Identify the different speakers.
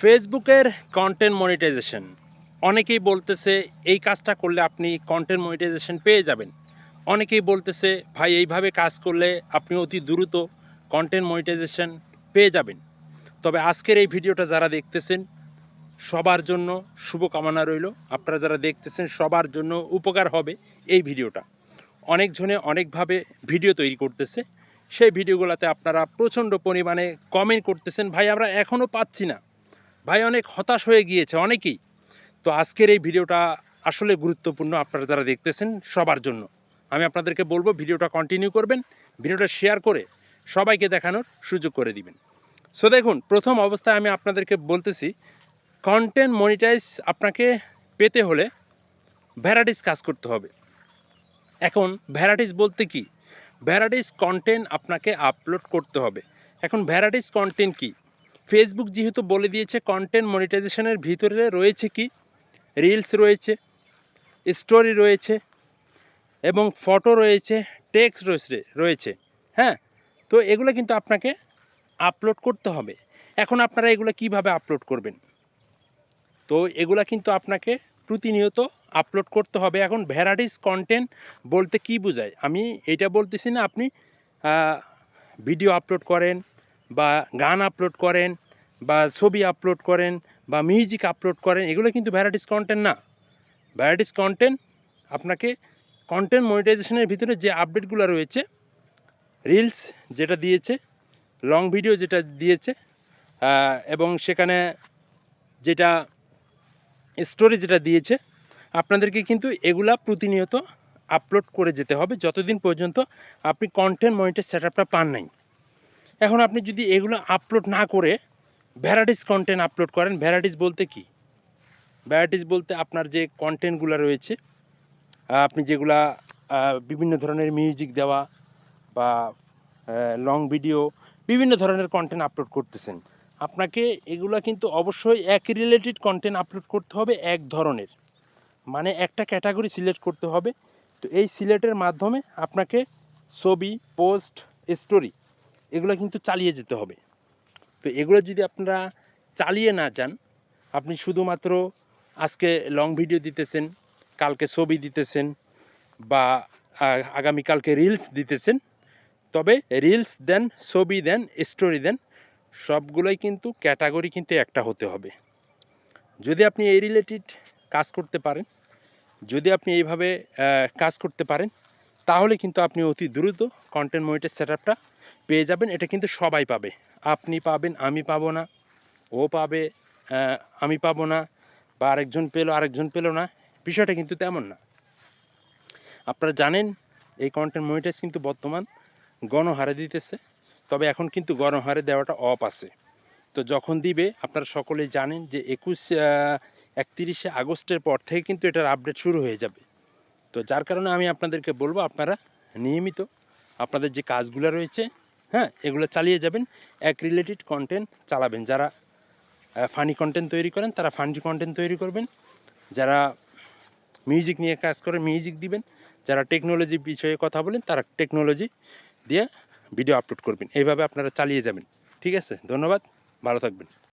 Speaker 1: ফেসবুকের content monetization অনেকেই বলতেছে, এই কাজটা করলে আপনি কন্টেন্ট মনিটাইজেশন পেয়ে যাবেন। অনেকেই বলতেছে, ভাই, এইভাবে কাজ করলে আপনি অতি দ্রুত কন্টেন্ট মনিটাইজেশন পেয়ে যাবেন। তবে আজকের এই ভিডিওটা যারা দেখতেছেন, সবার জন্য শুভকামনা রইল। আপনারা যারা দেখতেছেন, সবার জন্য উপকার হবে এই ভিডিওটা। অনেকজনে অনেকভাবে ভিডিও তৈরি করতেছে। সেই ভিডিওগুলোতে আপনারা প্রচণ্ড পরিমাণে কমেন্ট করতেছেন, ভাই, আমরা এখনও পাচ্ছি না। ভাই অনেক হতাশ হয়ে গিয়েছে, অনেকেই। তো আজকের এই ভিডিওটা আসলে গুরুত্বপূর্ণ আপনারা যারা দেখতেছেন সবার জন্য। আমি আপনাদেরকে বলব, ভিডিওটা কন্টিনিউ করবেন, ভিডিওটা শেয়ার করে সবাইকে দেখানোর সুযোগ করে দিবেন। সো দেখুন, প্রথম অবস্থায় আমি আপনাদেরকে বলতেছি কন্টেন্ট মনিটাইজ আপনাকে পেতে হলে ভ্যারাইটিস কাজ করতে হবে। এখন ভ্যারাইটিস বলতে কি? ভ্যারাইটিস কন্টেন্ট আপনাকে আপলোড করতে হবে। এখন ভ্যারাইটিস কন্টেন্ট কি? ফেসবুক যেহেতু বলে দিয়েছে কন্টেন্ট মনিটাইজেশনের ভিতরে রয়েছে কি? রিলস রয়েছে স্টোরি রয়েছে এবং ফটো রয়েছে টেক্সট রয়েছে রয়েছে। হ্যাঁ? তো এগুলো কিন্তু আপনাকে আপলোড করতে হবে। এখন আপনারা এগুলো কীভাবে আপলোড করবেন? তো এগুলো কিন্তু আপনাকে প্রতিনিয়ত আপলোড করতে হবে। এখন ভ্যারাইটিস কন্টেন্ট বলতে কি বোঝায়? আমি এটা বলতেছি না, আপনি ভিডিও আপলোড করেন বা গান আপলোড করেন বা ছবি আপলোড করেন বা মিউজিক আপলোড করেন, এগুলো কিন্তু ভ্যারাইটিস কন্টেন্ট না। ভ্যারাইটিস কন্টেন্ট আপনাকে কন্টেন্ট মনিটাইজেশনের ভিতরে যে আপডেটগুলো রয়েছে রিলস যেটা দিয়েছে লং ভিডিও যেটা দিয়েছে এবং সেখানে যেটা স্টোরি যেটা দিয়েছে, আপনাদেরকে কিন্তু এগুলা প্রতিনিয়ত আপলোড করে যেতে হবে যতদিন পর্যন্ত আপনি কন্টেন্ট মনিটাইজ সেট আপটা পান নাই। এখন আপনি যদি এগুলো আপলোড না করে ভ্যারাইটিস কন্টেন্ট আপলোড করেন। ভ্যারাইটিস বলতে কি? ভ্যারাইটিস বলতে আপনার যে কন্টেন্টগুলো রয়েছে আপনি যেগুলা বিভিন্ন ধরনের মিউজিক দেওয়া বা লং ভিডিও বিভিন্ন ধরনের কন্টেন্ট আপলোড করতেছেন। আপনাকে এগুলো কিন্তু অবশ্যই এক রিলেটেড কন্টেন্ট আপলোড করতে হবে এক ধরনের। মানে একটা ক্যাটাগরি সিলেক্ট করতে হবে। তো এই সিলেক্টের মাধ্যমে আপনাকে ছবি পোস্ট স্টোরি এগুলো কিন্তু চালিয়ে যেতে হবে। তো এগুলো যদি আপনারা চালিয়ে না যান, আপনি শুধুমাত্র আজকে লং ভিডিও দিতেছেন, কালকে ছবি দিতেছেন বা আগামীকালকে রিলস দিতেছেন, তবে রিলস দেন, ছবি দেন স্টোরি দেন, সবগুলোই কিন্তু ক্যাটাগরি কিন্তু একটা হতে হবে। যদি আপনি এই রিলেটেড কাজ করতে পারেন, যদি আপনি এইভাবে কাজ করতে পারেন, তাহলে কিন্তু আপনি অতি দ্রুত কন্টেন্ট মনিটার সেট আপটা পেয়ে যাবেন, এটা কিন্তু সবাই পাবে। আপনি পাবেন, আমি পাবো না, ও পাবে আমি পাবো না, বা আরেকজন পেল আরেকজন পেল না, বিষয়টা কিন্তু তেমন না। আপনারা জানেন, এই কন্টেন্ট মনিটাইজ কিন্তু বর্তমান গণহারে দিতেছে, তবে এখন কিন্তু গণহারে দেওয়াটা অফ আছে। তো যখন দিবে, আপনারা সকলেই জানেন যে একুশ একতিরিশে আগস্টের পর থেকে কিন্তু এটার আপডেট শুরু হয়ে যাবে। তো যার কারণে আমি আপনাদেরকে বলব, আপনারা নিয়মিত আপনাদের যে কাজগুলো রয়েছে হ্যাঁ এগুলো চালিয়ে যাবেন। এক রিলেটেড কন্টেন্ট চালাবেন। যারা ফানি কন্টেন্ট তৈরি করেন, তারা ফানি কন্টেন্ট তৈরি করবেন। যারা মিউজিক নিয়ে কাজ করে মিউজিক দিবেন। যারা টেকনোলজি বিষয়ে কথা বলেন, তারা টেকনোলজি দিয়ে ভিডিও আপলোড করবেন। এইভাবে আপনারা চালিয়ে যাবেন। ঠিক আছে? ধন্যবাদ। ভালো থাকবেন।